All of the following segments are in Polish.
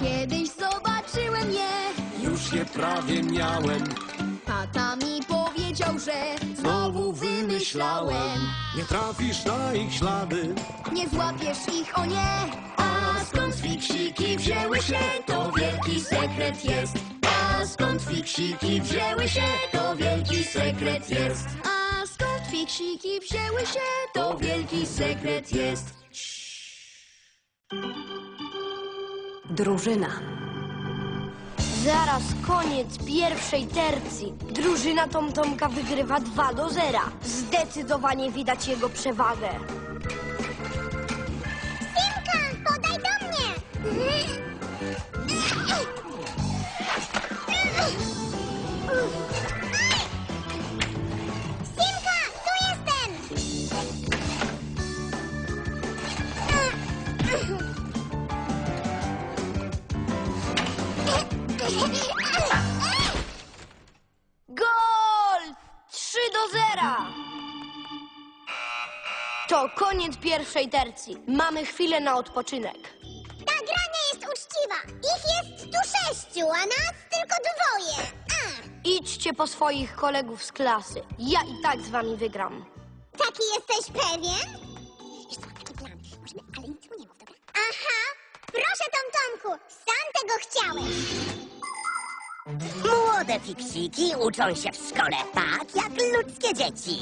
Kiedyś zobaczyłem je. Już je prawie miałem, Tata mi powiedział, że znowu wymyślałem. Nie trafisz na ich ślady, nie złapiesz ich, o nie. A skąd fiksiki wzięły się, to wielki sekret jest. A skąd fiksiki wzięły się, to wielki sekret jest. A skąd fiksiki wzięły się, To wielki sekret jest. Drużyna. Zaraz koniec pierwszej tercji. Drużyna Tomtomka wygrywa 2 do 0. Zdecydowanie widać jego przewagę. Do 0. To koniec pierwszej tercji. Mamy chwilę na odpoczynek. Ta gra nie jest uczciwa. Ich jest tu sześciu, a nas tylko dwoje. A, Idźcie po swoich kolegów z klasy. Ja i tak z wami wygram. taki jesteś pewien? Wiesz co, taki plan. Możemy, ale nic mu nie mów, dobra? Aha, proszę Tom Tomku, sam tego chciałeś. Młode fiksiki uczą się w szkole tak, jak ludzkie dzieci.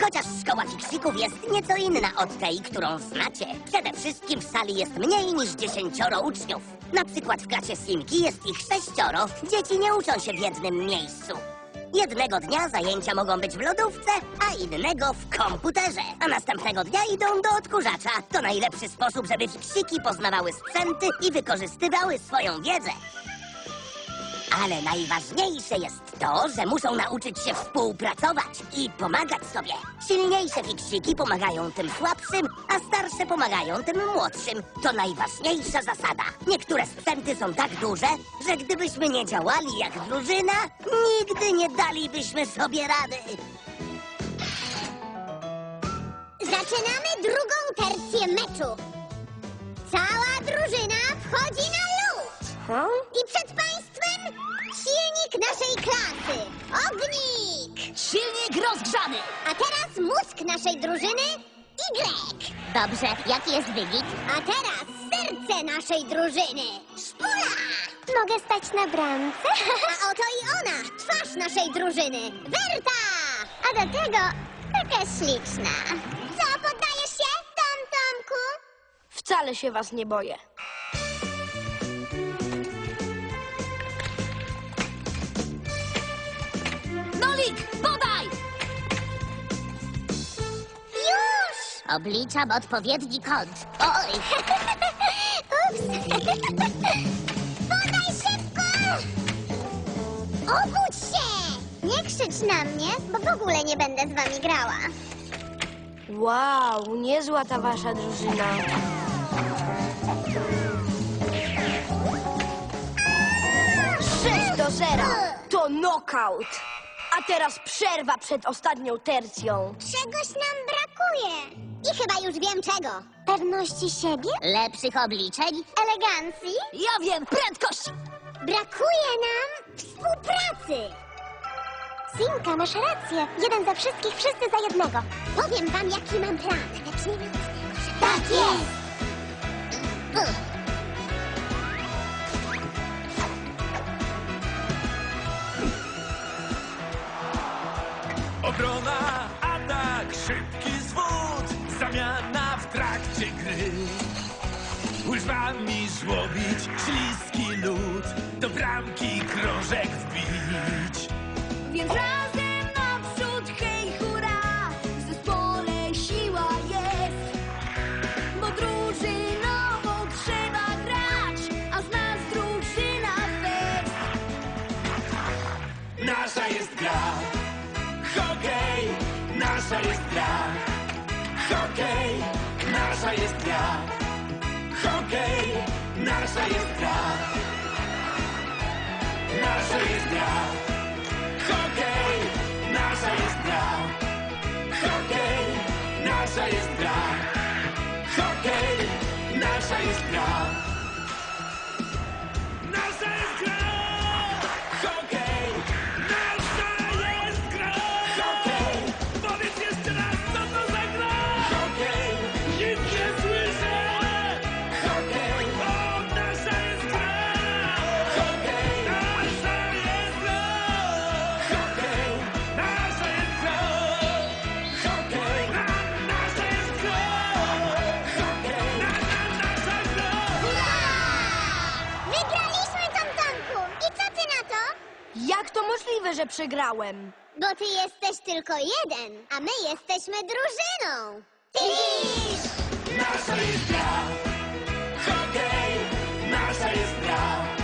Chociaż szkoła fiksików jest nieco inna od tej, którą znacie. Przede wszystkim w sali jest mniej niż dziesięcioro uczniów. Na przykład w klasie Simki jest ich sześcioro. Dzieci nie uczą się w jednym miejscu. Jednego dnia zajęcia mogą być w lodówce, a innego w komputerze. A następnego dnia idą do odkurzacza. To najlepszy sposób, żeby fiksiki poznawały sprzęty i wykorzystywały swoją wiedzę. Ale najważniejsze jest to, że muszą nauczyć się współpracować i pomagać sobie. Silniejsze fiksiki pomagają tym słabszym, a starsze pomagają tym młodszym. To najważniejsza zasada. Niektóre sprzęty są tak duże, że gdybyśmy nie działali jak drużyna, nigdy nie dalibyśmy sobie rady. Zaczynamy drugą tercję meczu. Cała drużyna wchodzi na lód. Ha? Silnik naszej klasy. Ognik! Silnik rozgrzany! A teraz mózg naszej drużyny Y. Dobrze, jaki jest wynik? A teraz serce naszej drużyny. Szpula! Mogę stać na bramce? A oto i ona, twarz naszej drużyny. Werta! A do tego taka śliczna. Co, poddajesz się, Tom Tomku? Wcale się was nie boję. Obliczam odpowiedni kąt. Oj! Ups! Podaj szybko! Obudź się! Nie krzycz na mnie, bo w ogóle nie będę z wami grała. Wow, niezła ta wasza drużyna. Sześć do zera. To knockout. A teraz przerwa przed ostatnią tercją. Czegoś nam brakuje. I chyba już wiem czego. Pewności siebie? Lepszych obliczeń? Elegancji? Ja wiem, prędkość! Brakuje nam współpracy. Simka, masz rację. Jeden za wszystkich, wszyscy za jednego. Powiem wam, jaki mam plan. Zacznijmy od tego, że... Tak jest! Obrona, atak, szybki zwód, zamiana w trakcie gry. Łyżwami żłobić śliski lód, do bramki krążek wbić. Więc razem nasza jest gra. Hokej, nasza jest gra. Nasza jest gra. Hokej, nasza jest gra. Hokej, nasza jest gra. Hokej, nasza jest gra. że przegrałem. Bo ty jesteś tylko jeden, a my jesteśmy drużyną. Tisz! Nasza jest gra! Hokej! Nasza jest gra!